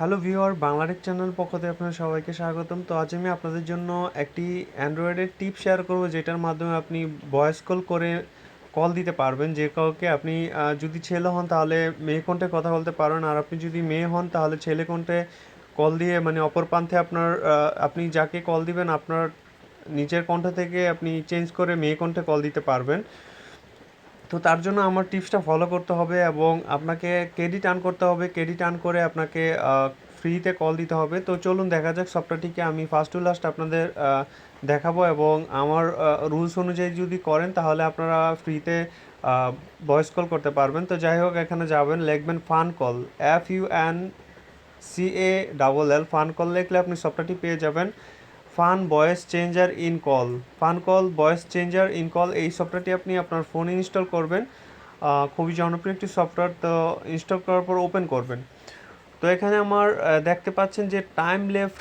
Hello viewer Bangla Tech channel পক্ষ থেকে আপনাদের সবাইকে স্বাগতম। তো আজ আমি আপনাদের জন্য একটি অ্যান্ড্রয়েডের টিপ শেয়ার করব, যেটার মাধ্যমে আপনি ভয়েস কল করে কল দিতে পারবেন। যে কাউকে আপনি যদি ছেলে হন তাহলে মেয়ে কণ্ঠে কথা বলতে পারেন আর আপনি যদি মেয়ে হন তাহলে ছেলে কণ্ঠে কল দিয়ে মানে অপর প্রান্তে আপনার আপনি যাকে কল দিবেন, আপনার নিজের কণ্ঠ থেকে আপনি চেঞ্জ করে মেয়ে কণ্ঠে কল দিতে পারবেন। তো তার জন্য আমার টিপসটা ফলো করতে হবে এবং আপনাকে ক্রেডিট আর্ন করতে হবে। ক্রেডিট আর্ন করে আপনাকে ফ্রিতে কল দিতে হবে। তো চলুন দেখা যাক সফটওয়্যারটিকে আমি ফার্স্ট টু লাস্ট আপনাদের দেখাবো এবং আমার রুলস অনুযায়ী যদি করেন তাহলে আপনারা ফ্রিতে ভয়েস কল করতে পারবেন। তো যাই হোক, এখানে যাবেন, লিখবেন fun call F U N C A double L fun call লিখলে আপনি সফটওয়্যারটি পেয়ে যাবেন। Fun voice changer in call. Fun call, voice changer in call, এই সফটওয়্যারটি আপনি আপনার ফোনে ইনস্টল করবেন। খুবই জনপ্রিয় একটি সফটওয়্যার, তো ইনস্টল করার পর ওপেন করবেন। তো এখানে আমার দেখতে পাচ্ছেন যে টাইম লেফট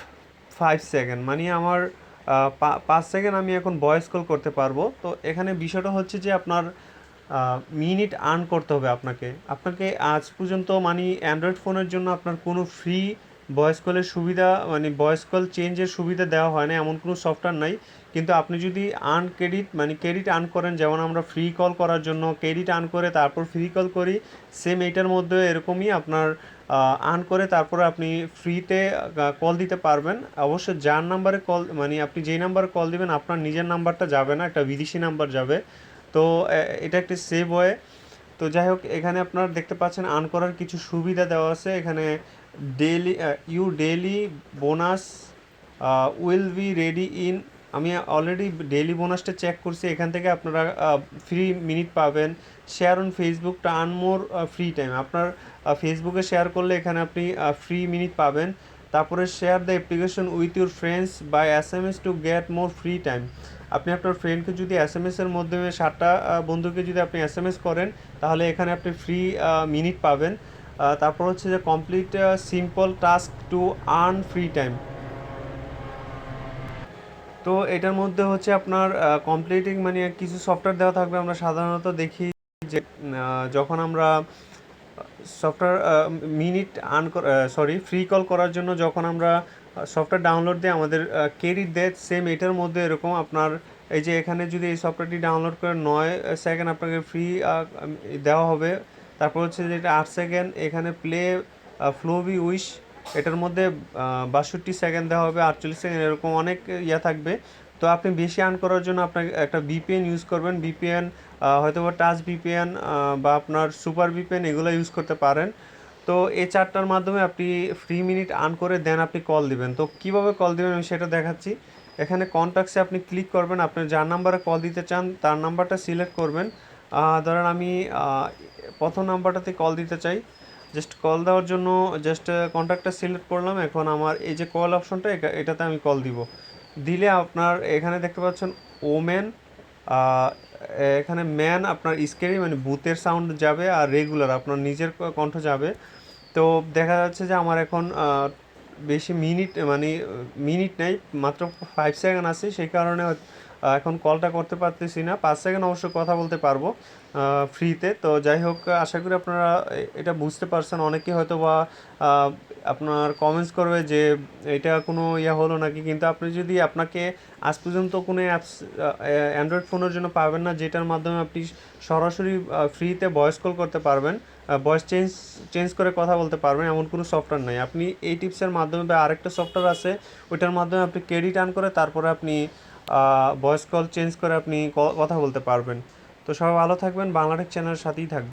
ফাইভ সেকেন্ড মানে আমার পাঁচ সেকেন্ড আমি এখন ভয়েস কল করতে পারব। তো এখানে বিষয়টা হচ্ছে যে আপনার মিনিট আর্ন করতে হবে আপনাকে। আপনাকে আজ পর্যন্ত মানে অ্যান্ড্রয়েড ফোনের জন্য আপনার কোনো ফ্রি ভয়েস কলের সুবিধা মানে ভয়েস কল চেঞ্জের সুবিধা দেওয়া হয় না, এমন কোনো সফটওয়্যার নাই। কিন্তু আপনি যদি আর্ন ক্রেডিট মানে ক্রেডিট আর্ন করেন, যেমন আমরা ফ্রি কল করার জন্য ক্রেডিট আর্ন করে তারপর ফ্রি কল করি সেম এইটার মধ্যে এরকমই আপনার আর্ন করে তারপরে আপনি ফ্রিতে কল দিতে পারবেন। অবশ্য যার নাম্বারে কল মানে আপনি যেই নাম্বারে কল দিবেন, আপনার নিজের নাম্বারটা যাবে না, একটা বিদেশি নাম্বার যাবে। তো এটা একটি সেভ ওয়ে তো যাই হোক, এখানে আপনারা দেখতে পাচ্ছেন আর্ন করার কিছু সুবিধা দেওয়া আছে। এখানে daily you daily bonus will be ready in, আমি অলরেডি ডেইলি বোনাসটা চেক করছি, এখান থেকে আপনারা ফ্রি মিনিট পাবেন। শেয়ার অন ফেসবুক টা আর্ন মোর ফ্রি টাইম আপনার ফেসবুকে শেয়ার করলে এখানে আপনি ফ্রি মিনিট পাবেন। তারপরে share the application with your friends by S M S to get more free time আপনি আপনার ফ্রেন্ডকে যদি এস এম এসের মাধ্যমে সাতটা বন্ধুকে যদি আপনি এস এম এস করেন, তাহলে এখানে আপনি ফ্রি মিনিট পাবেন। তারপর হচ্ছে যে complete simple task to earn free time তো এটার মধ্যে হচ্ছে আপনার কমপ্লিটিং মানে কিছু সফটওয়্যার দেওয়া থাকবে। আমরা সাধারণত দেখি যে যখন আমরা software minute earn sorry free call করার জন্য যখন আমরা সফটওয়্যার ডাউনলোড দিই, আমাদের ক্রেডিট দেয় সেম এটার মধ্যে এরকম আপনার, এই যে এখানে যদি এই সফটওয়্যারটি ডাউনলোড করে নয় সেকেন্ড আপনাকে ফ্রি দেওয়া হবে। তারপর হচ্ছে যেটা আট সেকেন্ড এখানে প্লে ফ্লো ফ্লোবি উইশ এটার মধ্যে বাষট্টি সেকেন্ড দেওয়া হবে, আটচল্লিশ সেকেন্ড এরকম অনেক ইয়ে থাকবে। তো আপনি বেশি আর্ন করার জন্য আপনাকে একটা বিপিএন ইউজ করবেন। বিপিএন হয়তো বা টাচ বিপিএন বা আপনার সুপার বিপিএন এগুলো ইউজ করতে পারেন। তো এই চারটার মাধ্যমে আপনি ফ্রি মিনিট আর্ন করে দেন আপনি কল দিবেন। তো কীভাবে কল দিবেন আমি সেটা দেখাচ্ছি। এখানে কন্ট্যাক্টসে আপনি ক্লিক করবেন। আপনি যার নাম্বারে কল দিতে চান, তার নাম্বারটা সিলেক্ট করবেন। ধরেন আমি প্রথম নাম্বারটাতে কল দিতে চাই। জাস্ট কল দেওয়ার জন্য জাস্ট কন্ট্যাক্টটা সিলেক্ট করলাম। এখন আমার এই যে কল অপশনটা এটাতে আমি কল দিব। দিলে আপনার এখানে দেখতে পাচ্ছেন ওমেন এখানে ম্যান আপনার স্কেরি মানে বুথের সাউন্ড যাবে আর রেগুলার আপনার নিজের কণ্ঠ যাবে। তো দেখা যাচ্ছে যে আমার এখন বেশি মিনিট মানে মিনিট নেই, মাত্র ফাইভ সেকেন্ড আছে, সেই কারণে এখন কলটা করতে পারতেছি না। পাঁচ সেকেন্ড অবশ্য কথা বলতে পারব ফ্রিতে তো যাই হোক, আশা করি আপনারা এটা বুঝতে পারছেন। অনেকে হয়তো বা আপনার কমেন্টস করবে যে এটা কোনো ইয়ে হলো নাকি, কিন্তু আপনি যদি আপনাকে আজ পর্যন্ত কোনো অ্যাপস অ্যান্ড্রয়েড ফোনের জন্য পাবেন না, যেটার মাধ্যমে আপনি সরাসরি ফ্রিতে ভয়েস কল করতে পারবেন ভয়েস চেঞ্জ চেঞ্জ করে কথা বলতে পারবেন, এমন কোনো সফটওয়্যার নাই। আপনি এই টিপসের মাধ্যমে বা আরেকটা সফটওয়্যার আছে, ওইটার মাধ্যমে আপনি ক্রেডিট আর্ন করে তারপরে আপনি ভয়েস কল চেঞ্জ করে আপনি কথা বলতে পারবেন। তো সবাই ভালো থাকবেন, বাংলাটেক চ্যানেলের সাথেই থাকবেন।